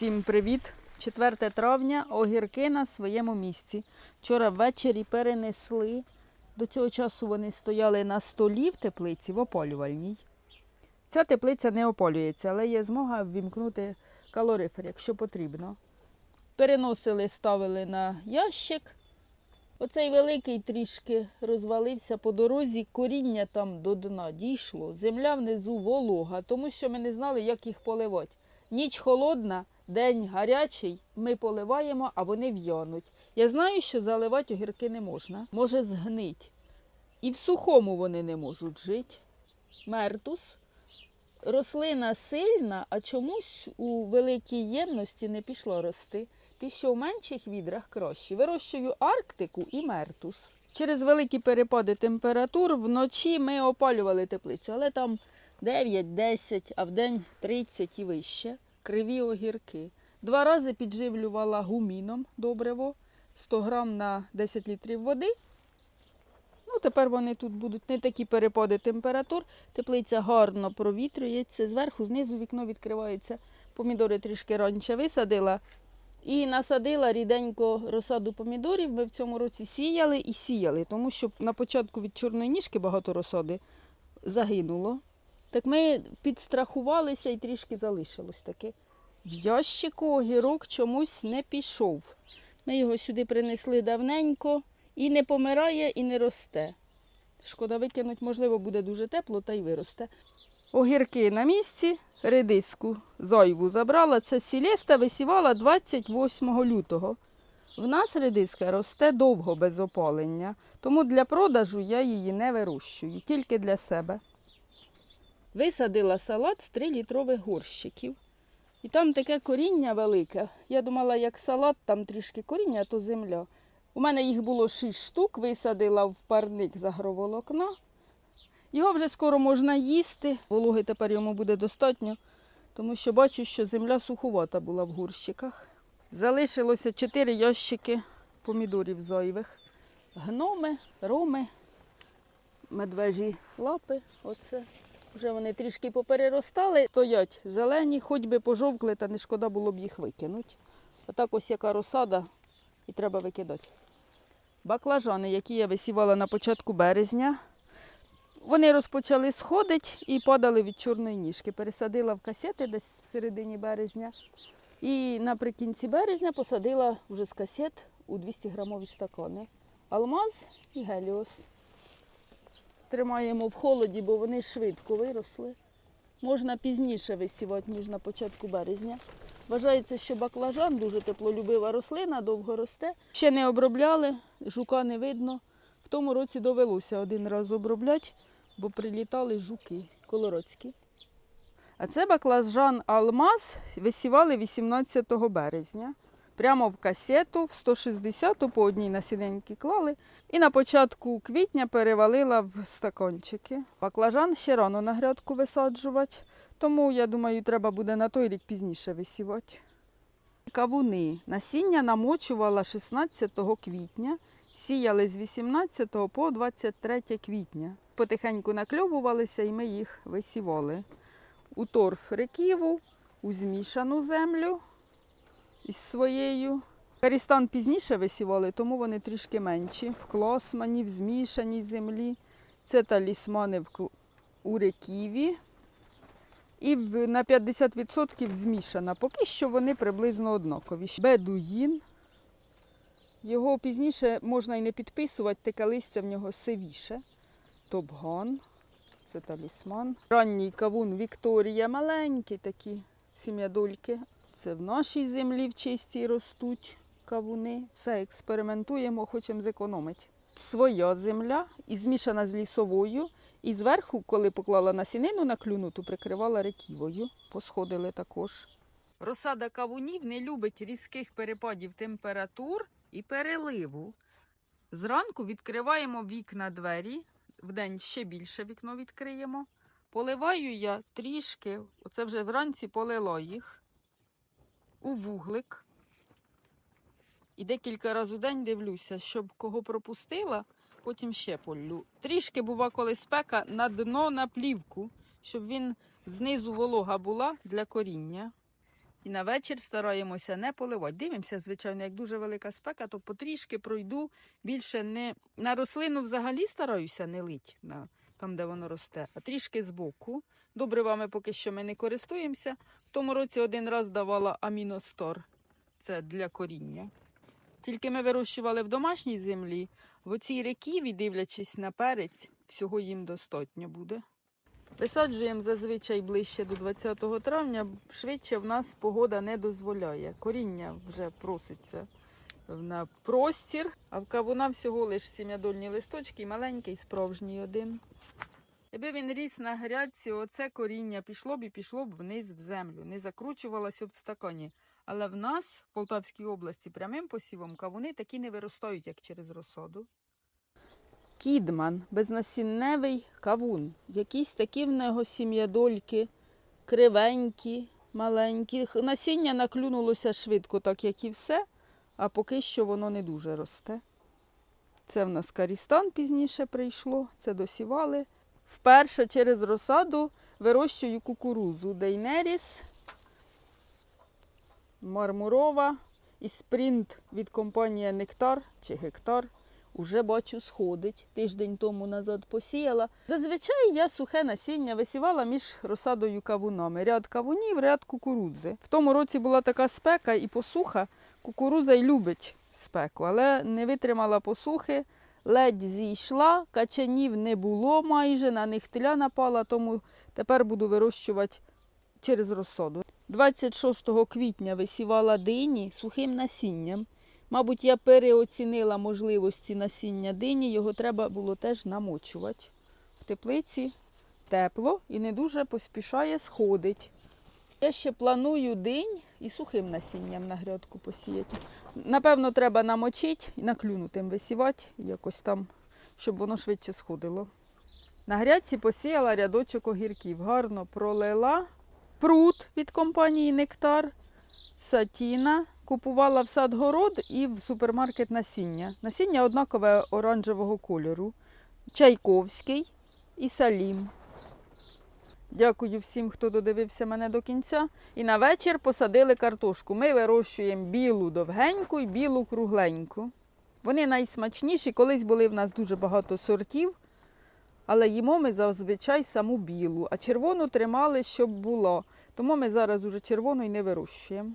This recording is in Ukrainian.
Всім привіт! 4 травня огірки на своєму місці. Вчора ввечері перенесли. До цього часу вони стояли на столі в теплиці в опалювальній. Ця теплиця не опалюється, але є змога ввімкнути калорифер, якщо потрібно. Переносили, ставили на ящик. Оцей великий трішки розвалився по дорозі, коріння там до дна дійшло, земля внизу волога, тому що ми не знали, як їх поливати. Ніч холодна, день гарячий, ми поливаємо, а вони в'януть. Я знаю, що заливати огірки не можна, може згнить. І в сухому вони не можуть жити. Мертус. Рослина сильна, а чомусь у великій ємності не пішло рости. Ті, що в менших відрах краще. Вирощую Арктику і мертус. Через великі перепади температур вночі ми опалювали теплицю, але там 9-10, а вдень 30 і вище. Криві огірки. Два рази підживлювала гуміном добриво, 100 грам на 10 літрів води. Ну, тепер вони тут будуть не такі перепади температур. Теплиця гарно провітрюється, зверху, знизу вікно відкривається. Помідори трішки раніше висадила. І насадила ріденько розсаду помідорів. Ми в цьому році сіяли і сіяли, тому що на початку від чорної ніжки багато розсади загинуло. Так ми підстрахувалися і трішки залишилось таке. В ящику огірок чомусь не пішов. Ми його сюди принесли давненько і не помирає, і не росте. Шкода викинуть, можливо, буде дуже тепло, та й виросте. Огірки на місці, редиску зойву забрала. Це сілеста висівала 28 лютого. В нас редиска росте довго без опалення, тому для продажу я її не вирощую, тільки для себе. Висадила салат з 3 літрових горщиків. І там таке коріння велике. Я думала, як салат, там трішки коріння, то земля. У мене їх було 6 штук, висадила в парник з агроволокна. Його вже скоро можна їсти, вологи тепер йому буде достатньо, тому що бачу, що земля суховата була в горщиках. Залишилося 4 ящики помідорів зайвих. Гноми, роми, медвежі лапи. Оце. Вже вони трішки попереростали, стоять зелені, хоч би пожовкли, та не шкода було б їх викинути. Отак ось яка розсада, і треба викидати. Баклажани, які я висівала на початку березня, вони розпочали сходити і падали від чорної ніжки. Пересадила в касети десь в середині березня. І наприкінці березня посадила вже з касет у 200 грамові стакани. Алмаз і геліос. Тримаємо в холоді, бо вони швидко виросли. Можна пізніше висівати, ніж на початку березня. Вважається, що баклажан дуже теплолюбива рослина, довго росте. Ще не обробляли, жука не видно. В тому році довелося один раз обробляти, бо прилітали жуки колородські. А це баклажан Алмаз висівали 18 березня. Прямо в касету, в 160 по одній насіненьки клали. І на початку квітня перевалила в стакончики. Баклажан ще рано на грядку висаджувати, тому, я думаю, треба буде на той рік пізніше висівати. Кавуни. Насіння намочувала 16 квітня, сіяли з 18 по 23 квітня. Потихеньку накльовувалися і ми їх висівали. У торф реківу, у змішану землю із своєю. Карістан пізніше висівали, тому вони трішки менші. В клосмані, в змішаній землі. Це талісмани у реківі. І на 50% змішана. Поки що вони приблизно однакові. Бедуїн. Його пізніше можна і не підписувати, таке листя в нього сивіше. Топган. Це талісман. Ранній кавун Вікторія, маленькі такі сім'ядольки. Це в нашій землі в чистій ростуть кавуни. Все експериментуємо, хочемо зекономити. Своя земля і змішана з лісовою. І зверху, коли поклала насінину на клюнуту, прикривала реківою. Посходили також. Розсада кавунів не любить різких перепадів температур і переливу. Зранку відкриваємо вікна двері, вдень ще більше вікно відкриємо. Поливаю я трішки, оце вже вранці полила їх у вуглик. І декілька разів у день дивлюся, щоб кого пропустила, потім ще полю. Трішки, бува, коли спека на дно на плівку, щоб він знизу волога була для коріння. І на вечір стараємося не поливати. Дивимося, звичайно, як дуже велика спека, то потрішки пройду. Більше не на рослину взагалі стараюся не лить на, там, де воно росте, а трішки збоку. Добривами поки що ми не користуємося. В тому році один раз давала аміностор. Це для коріння. Тільки ми вирощували в домашній землі, в оцій реківі, дивлячись на перець, всього їм достатньо буде. Висаджуємо зазвичай ближче до 20 травня, швидше в нас погода не дозволяє. Коріння вже проситься на простір, а в кавуна всього лише сім'ядольні листочки, маленький, справжній один. Якби він ріс на грядці, оце коріння пішло б і пішло б вниз в землю, не закручувалося б в стакані. Але в нас, в Полтавській області, прямим посівом кавуни такі не виростають, як через розсаду. Кідман, безнасінневий кавун. Якісь такі в нього сім'ядольки, кривенькі, маленькі. Насіння наклюнулося швидко, так як і все, а поки що воно не дуже росте. Це в нас карістан пізніше прийшло, це досівали. Вперше через розсаду вирощую кукурузу Дейнеріс, мармурова і спринт від компанії Нектар чи Гектар. Уже бачу, сходить. Тиждень тому назад посіяла. Зазвичай я сухе насіння висівала між розсадою кавунами. Ряд кавунів, ряд кукурудзи. В тому році була така спека і посуха. Кукуруза й любить спеку, але не витримала посухи, ледь зійшла, качанів не було майже, на них тиля напала, тому тепер буду вирощувати через розсаду. 26 квітня висівала дині сухим насінням. Мабуть, я переоцінила можливості насіння дині, його треба було теж намочувати. В теплиці тепло і не дуже поспішає сходить. Я ще планую динь і сухим насінням на грядку посіяти. Напевно, треба намочити і наклюнутим висівати, якось там, щоб воно швидше сходило. На грядці посіяла рядочок огірків. Гарно пролила прут від компанії Нектар, сатіна. Купувала в садгород і в супермаркет насіння. Насіння однакове оранжевого кольору. Чайковський і салім. Дякую всім, хто додивився мене до кінця. І на вечір посадили картошку. Ми вирощуємо білу довгеньку і білу кругленьку. Вони найсмачніші. Колись були в нас дуже багато сортів, але їмо ми зазвичай саму білу, а червону тримали, щоб було. Тому ми зараз уже червону і не вирощуємо.